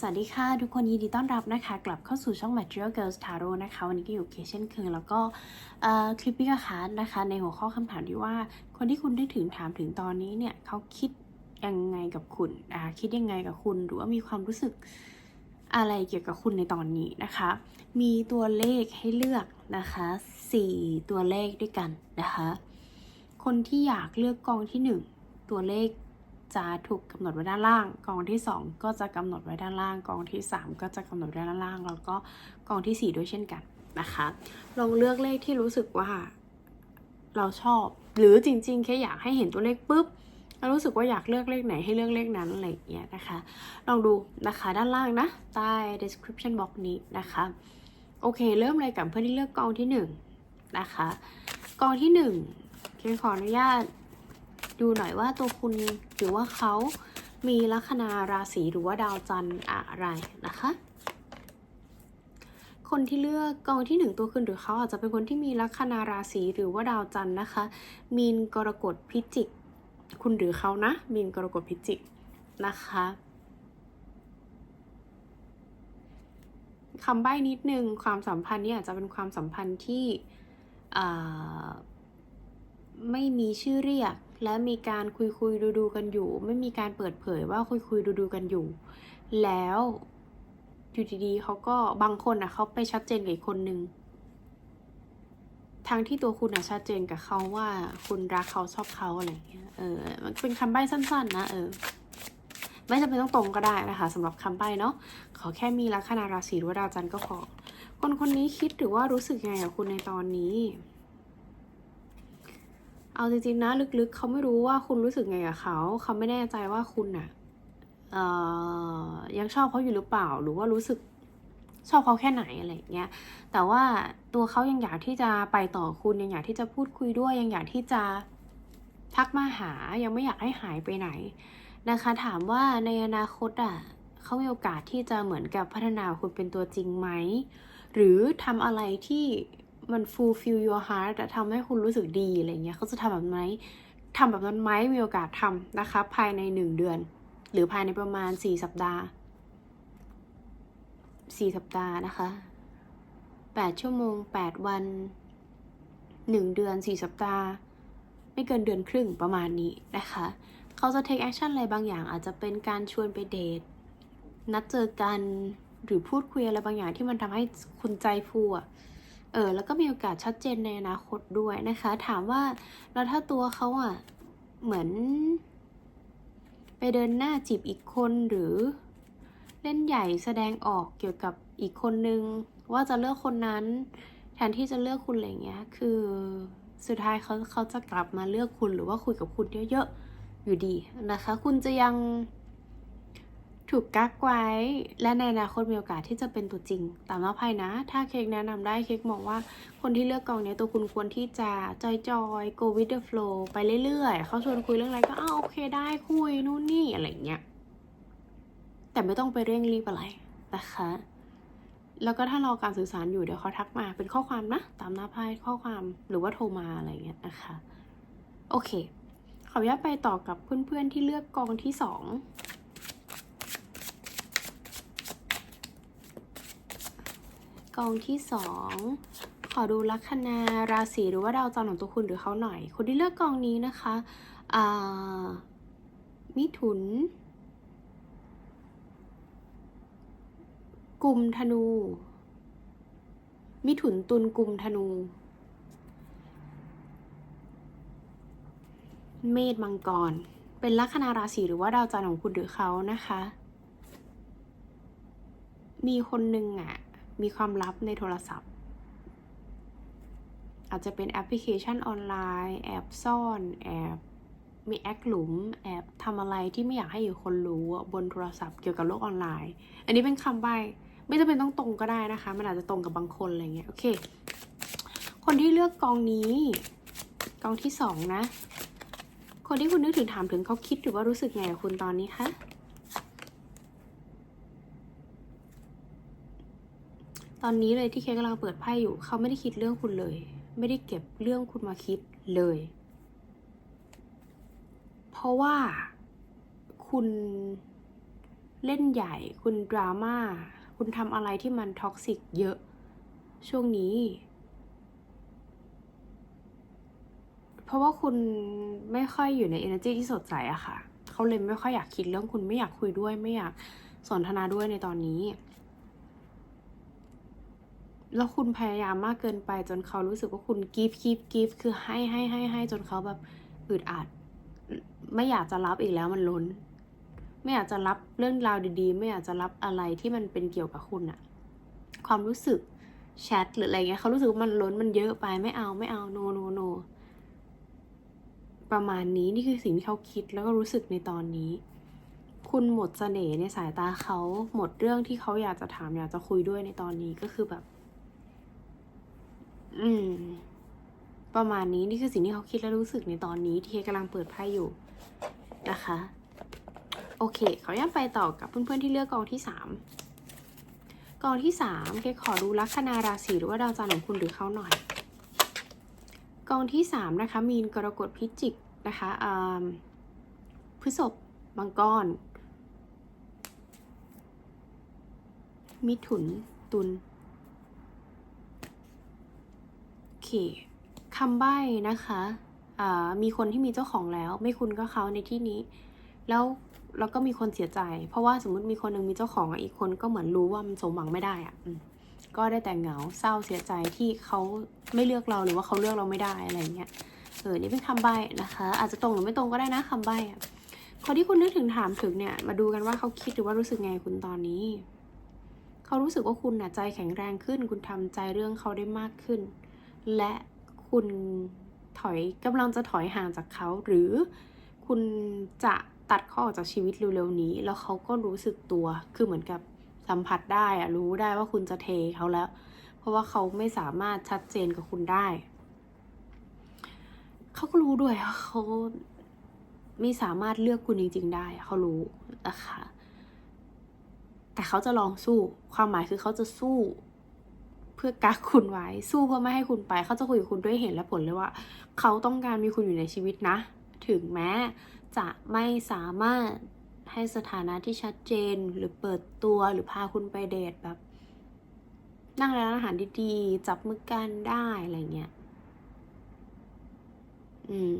สวัสดีค่ะ ทุกคนยินดีต้อนรับนะคะ กลับเข้าสู่ช่อง Material Girls Tarot นะคะ วันนี้ก็อยู่เคเช่นเคยแล้วก็คลิปพิกาคาร์นะคะ ในหัวข้อคำถามที่ว่า คนที่คุณได้ถึงถามถึงตอนนี้เนี่ยเขาคิดยังไงกับคุณอ่าคิดยังไงกับคุณ หรือว่ามีความรู้สึกอะไรเกี่ยวกับคุณในตอนนี้นะคะ มีตัวเลขให้เลือกนะคะสี่ตัวเลขด้วยกันนะคะ คนที่อยากเลือกกองที่หนึ่งตัวเลข จะถูกกำหนดไว้ด้านล่าง กองที่ 2 ก็จะกำหนดไว้ด้านล่าง กองที่ 3 ก็จะกำหนดไว้ด้านล่าง แล้วก็กองทีสี่ 4 ด้วยเช่นกันนะคะ ลองเลือกเลขที่รู้สึกว่าเราชอบ หรือจริงๆ แค่อยากให้เห็นตัวเลขปุ๊บแล้วรู้สึกว่าอยากเลือกเลขไหนให้เลือกเลขนั้นอะไรอย่างเงี้ยนะคะ ลองดูนะคะด้านล่างนะ ใต้ description box นี้นะคะ โอเค เริ่มเลยกับเพื่อนที่เลือกกองที่1นนะคะ กองที่1เคขออนุญาต ดูหน่อยว่าตัวคุณหรือว่าเขามีลัคนาราศีหรือว่าดาวจันทร์อะไรนะคะ คนที่เลือกกองที่หนึ่งตัวคุณหรือเขาอาจจะเป็นคนที่มีลัคนาราศีหรือว่าดาวจันทร์นะคะ มีนกรกฎพิจิก คุณหรือเขานะ มีนกรกฎพิจิกนะคะคำใบ้นิดนึงความสัมพันธ์นี้อาจจะเป็นความสัมพันธ์ที่ไม่มีชื่อเรียก และมีการคุยคุยดูดูกันอยู่ ไม่มีการเปิดเผยว่าคุยคุยดูดูกันอยู่ แล้วอยู่ดีๆเขาก็บางคนอะเขาไปชัดเจนกับอีกคนนึงทั้งที่ตัวคุณอะชัดเจนกับเขาว่าคุณรักเขาชอบเขาอะไรอย่างเงี้ยเออมันเป็นคำใบ้สั้น ๆ นะเออไม่จำเป็นต้องตรงก็ได้นะคะสำหรับคำใบ้เนาะขอแค่มีลัคนาราศีหรือว่าดาวจันทร์ก็พอคนคนนี้คิดหรือว่ารู้สึกยังไงกับคุณในตอนนี้ เอาจริงๆนะลึกๆ เขาไม่รู้ว่าคุณรู้สึกไงกับเขา เขาไม่แน่ใจว่าคุณน่ะยังชอบเขาอยู่หรือเปล่า หรือว่ารู้สึกชอบเขาแค่ไหนอะไรอย่างเงี้ย แต่ว่าตัวเขายังอยากที่จะไปต่อคุณยังอยากที่จะพูดคุยด้วย ยังอยากที่จะทักมาหา ยังไม่อยากให้หายไปไหนนะคะ ถามว่าในอนาคตอะเขามีโอกาสที่จะเหมือนกับพัฒนาคุณเป็นตัวจริงไหม หรือทำอะไรที่ มัน fulfill your heart อะทำให้คุณรู้สึกดีอะไรเงี้ยเขาจะทำแบบนั้นไหมทำแบบนั้นไหมมีโอกาสทำนะคะ ภายในหนึ่งเดือน หรือภายในประมาณสี่สัปดาห์สี่สัปดาห์นะคะแปดชั่วโมงแปดวันหนึ่งเดือนสี่สัปดาห์ ไม่เกินเดือนครึ่งประมาณนี้นะคะ เขาจะ take action อะไรบางอย่างอาจจะเป็นการชวนไปเดท นัดเจอกันหรือพูดคุยอะไรบางอย่างที่มันทำให้คุณใจฟูอะ เออแล้วก็มีโอกาสชัดเจนในอนาคตด้วยนะคะ ถามว่าแล้วถ้าตัวเขาอะเหมือน ไปเดินหน้าจีบอีกคนหรือเล่นใหญ่แสดงออกเกี่ยวกับอีกคนนึง ว่าจะเลือกคนนั้น แทนที่จะเลือกคุณอะไรเงี้ย คือสุดท้ายเขาเขาจะกลับมาเลือกคุณหรือว่าคุยกับคุณเยอะๆอยู่ดีนะคะ คุณจะยัง ถูกกักไว้ และในอนาคตมีโอกาสที่จะเป็นตัวจริง ตามน้าไพ่นะ ถ้าเค้กแนะนำได้เค้กมองว่าคนที่เลือกกองนี้ตัวคุณควรที่จะจอยจอย go with the flow ไปเรื่อยๆ เขาชวนคุยเรื่องอะไรก็อ้าวโอเคได้คุยนู่นนี่อะไรเงี้ย แต่ไม่ต้องไปเร่งรีบอะไรนะคะ แล้วก็ถ้ารอการสื่อสารอยู่เดี๋ยวเขาทักมาเป็นข้อความนะ ตามหน้าไพ่ข้อความหรือว่าโทรมาอะไรเงี้ยนะคะ โอเค ขออนุญาตไปต่อกับเพื่อนๆที่เลือกกองที่สอง กองที่สองขอดูลัคนาราศีหรือว่าดาวจันทร์ของตัวคุณหรือเขาหน่อย คนที่เลือกกองนี้นะคะอ่ามิถุนกลุ่มธนู มิถุนตุลกลุ่มธนู เมษมังกร เป็นลัคนาราศีหรือว่าดาวจันทร์ของคุณหรือเขานะคะ มีคนหนึ่งอะ มีความลับในโทรศัพท์ อาจจะเป็นแอปพลิเคชันออนไลน์ แอบซ่อน แอบมีแอคหลุม แอบทำอะไรที่ไม่อยากให้อยู่คนรู้บนโทรศัพท์เกี่ยวกับโลกออนไลน์ อันนี้เป็นคำใบไม่จำเป็นต้องตรงก็ได้นะคะ มันอาจจะตรงกับบางคนอะไรเงี้ย โอเค คนที่เลือกกองนี้ กองที่สองนะ คนที่คุณนึกถึงถามถึงเขาคิดหรือว่ารู้สึกไงกับคุณตอนนี้คะ อนนี้เลยที่เคกกำลังเปิดไพ่อยู่ เขาไม่ได้คิดเรื่องคุณเลย ไม่ได้เก็บเรื่องคุณมาคิดเลย เพราะว่าคุณเล่นใหญ่ คุณดราม่า คุณทำอะไรที่มันท็อกซิกเยอะ ช่วงนี้ เพราะว่าคุณไม่ค่อยอยู่ใน energy ที่สดใสอะค่ะ เขาเลยไม่ค่อยอยากคิดเรื่องคุณไม่อยากคุยด้วยไม่อยากสนทนาด้วยในตอนนี้ แล้วคุณพยายามมากเกินไปจนเขารู้สึกว่าคุณกีฟกีฟกีฟคือให้ให้ให้ให้จนเขาแบบอึดอัด ไม่อยากจะรับอีกแล้วมันล้น ไม่อยากจะรับเรื่องราวดี ๆ ไม่อยากจะรับอะไรที่มันเป็นเกี่ยวกับคุณอะความรู้สึกแชทหรืออะไรเงี้ยเขารู้สึกว่ามันล้นมันเยอะไปไม่เอาไม่เอาโนโนโนประมาณนี้นี่คือสิ่งที่เขาคิดแล้วก็รู้สึกในตอนนี้ คุณหมดเสน่ห์ในสายตาเขาหมดเรื่องที่เขาอยากจะถามอยากจะคุยด้วยในตอนนี้ก็คือแบบ อืม ประมาณนี้นี่คือสิ่งที่เขาคิดและรู้สึกในตอนนี้ที่เคกำลังเปิดไพ่อยู่นะคะ โอเคเขาย่าไปต่อกับเพื่อนๆที่เลือกกองที่สามกองที่สามเคขอดูลัคนาราศีหรือว่าดาวจันทร์ของคุณหรือเขาหน่อย กองที่สามนะคะ มีนกรกฎพิจิกนะคะอ่าพฤษภมังกรมิถุนตุล โอ เคคำใบ้นะคะมีคนที่มีเจ้าของแล้ว ไม่คุณก็เขาในที่นี้ แล้วแล้วก็มีคนเสียใจ เพราะว่าสมมติมีคนหนึ่งมีเจ้าของอีกคนก็เหมือนรู้ว่ามันสมหวังไม่ได้อะก็ได้แต่เหงาเศร้าเสียใจที่เขาไม่เลือกเราหรือว่าเขาเลือกเราไม่ได้อะไรเงี้ยเออนี่เป็นคำใบ้นะคะ อาจจะตรงหรือไม่ตรงก็ได้นะคำใบ้อะคนที่คุณนึกถึงถามถึงเนี่ย มาดูกันว่าเขาคิดหรือว่ารู้สึกไงคุณตอนนี้ เขารู้สึกว่าคุณน่ะใจแข็งแรงขึ้น คุณทำใจเรื่องเขาได้มากขึ้น และคุณถอยกำลังจะถอยห่างจากเขาหรือคุณจะตัดเขาออกจากชีวิตเร็วๆนี้ แล้วเขาก็รู้สึกตัวคือเหมือนกับสัมผัสได้อะรู้ได้ว่าคุณจะเทเขาแล้ว เพราะว่าเขาไม่สามารถชัดเจนกับคุณได้ เขาก็รู้ด้วยว่าเขาไม่สามารถเลือกคุณจริง ๆ ได้ เขารู้นะคะ แต่เขาจะลองสู้ ความหมายคือเขาจะสู้ เพื่อกักคุณไว้ สู้เพื่อไม่ให้คุณไป เขาจะคุยกับคุณด้วยเหตุและผลเลยว่า เขาต้องการมีคุณอยู่ในชีวิตนะ ถึงแม้จะไม่สามารถให้สถานะที่ชัดเจนหรือเปิดตัวหรือพาคุณไปเดทแบบ นั่งร้านอาหารดีๆ จับมือกันได้อะไรเงี้ย อืม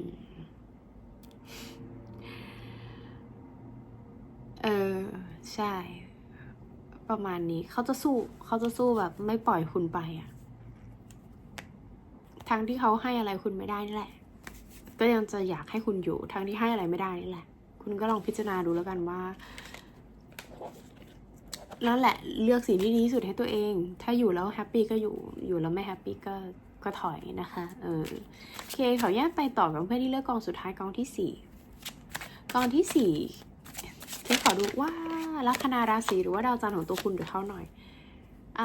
เออ ใช่ ประมาณนี้เขาจะสู้เขาจะสู้แบบไม่ปล่อยคุณไปอะทั้งที่เขาให้อะไรคุณไม่ได้นี่แหละ ก็ยังจะอยากให้คุณอยู่ทั้งที่ให้อะไรไม่ได้นี่แหละ คุณก็ลองพิจารณาดูแล้วกันว่านั่นแหละเลือกสิ่งที่ดีที่สุดให้ตัวเอง ถ้าอยู่แล้วแฮปปี้ก็อยู่อยู่แล้วไม่แฮปปี้ก็ก็ถอยนะคะเออโอเคขอแยกไปต่อกับเพื่อนที่เลือกกองสุดท้ายกองที่สี่กองที่สี่ เคขอดูว่าลัคนาราศีหรือว่าดาวจันทร์ของตัวคุณหรือเขาหน่อยอ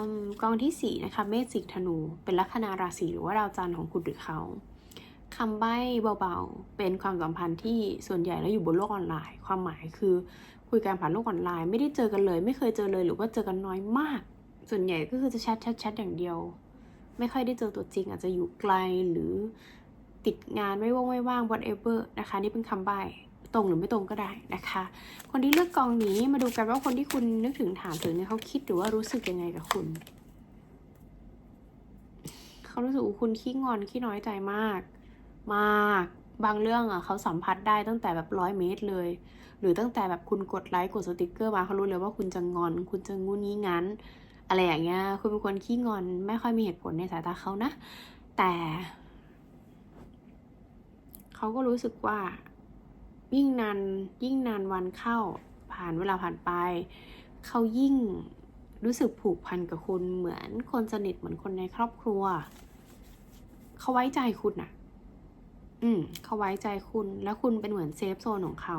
ากองที่สี่นะคะ เมษสิงธนู เป็นลัคนาราศีหรือว่าดาวจันทร์ของคุณหรือเขาคำใบ้เบาๆ เป็นความสัมพันธ์ที่ส่วนใหญ่แล้วอยู่บนโลกออนไลน์ ความหมายคือคุยกันผ่านโลกออนไลน์ ไม่ได้เจอกันเลย ไม่เคยเจอเลยหรือว่าเจอกันน้อยมาก ส่วนใหญ่ก็คือจะแชทแชทแชทอย่างเดียว ไม่ค่อยได้เจอตัวจริง อาจจะอยู่ไกลหรือติดงานไม่ว่างไม่ว่าง whatever นะคะ นี่เป็นคำใบ้ ตรงหรือไม่ตรงก็ได้นะคะ คนที่เลือกกองนี้มาดูกันว่าคนที่คุณนึกถึงถามถึงเนี่ยเขาคิดหรือว่ารู้สึกยังไงกับคุณเขารู้สึกว่าคุณขี้งอนขี้น้อยใจมาก มากบางเรื่องอะเขาสัมผัสได้ตั้งแต่แบบร้อยเมตรเลย หรือตั้งแต่แบบคุณกดไลค์กดสติกเกอร์มาเขารู้เลยว่าคุณจะงอน คุณจะงูนี้งั้น อะไรอย่างเงี้ยคุณเป็นคนขี้งอนไม่ค่อยมีเหตุผลในสายตาเขานะ แต่ เขาก็รู้สึกว่า ยิ่งนานยิ่งนานวันเข้า ผ่านเวลาผ่านไป เขายิ่งรู้สึกผูกพันกับคุณเหมือนคนสนิทเหมือนคนในครอบครัว เขาไว้ใจคุณน่ะอืมเขาไว้ใจคุณ แล้วคุณเป็นเหมือนเซฟโซนของเขา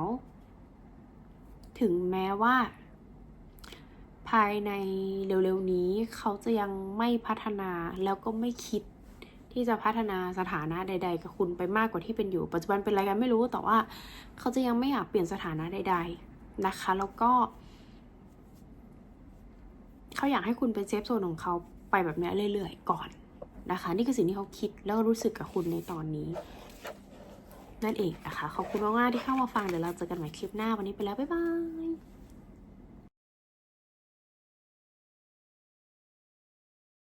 ถึงแม้ว่า ภายในเร็วๆนี้เขาจะยังไม่พัฒนาแล้วก็ไม่คิด ที่จะพัฒนาสถานะใด ๆ กับคุณไปมากกว่าที่เป็นอยู่ ปัจจุบันเป็นอะไรกันไม่รู้แต่ว่า เขาจะยังไม่อยากเปลี่ยนสถานะใด ๆนะคะ แล้วก็ เขาอยากให้คุณเป็นเซฟโซนของเขาไปแบบนี้เรื่อยๆก่อนนะคะ นี่คือสิ่งที่เขาคิดแล้วก็รู้สึกกับคุณในตอนนี้ นั่นเองนะคะขอบคุณมากๆที่เข้ามาฟังเดี๋ยวเราเจอกันใหม่คลิปหน้าวันนี้ไปแล้วบ๊ายบาย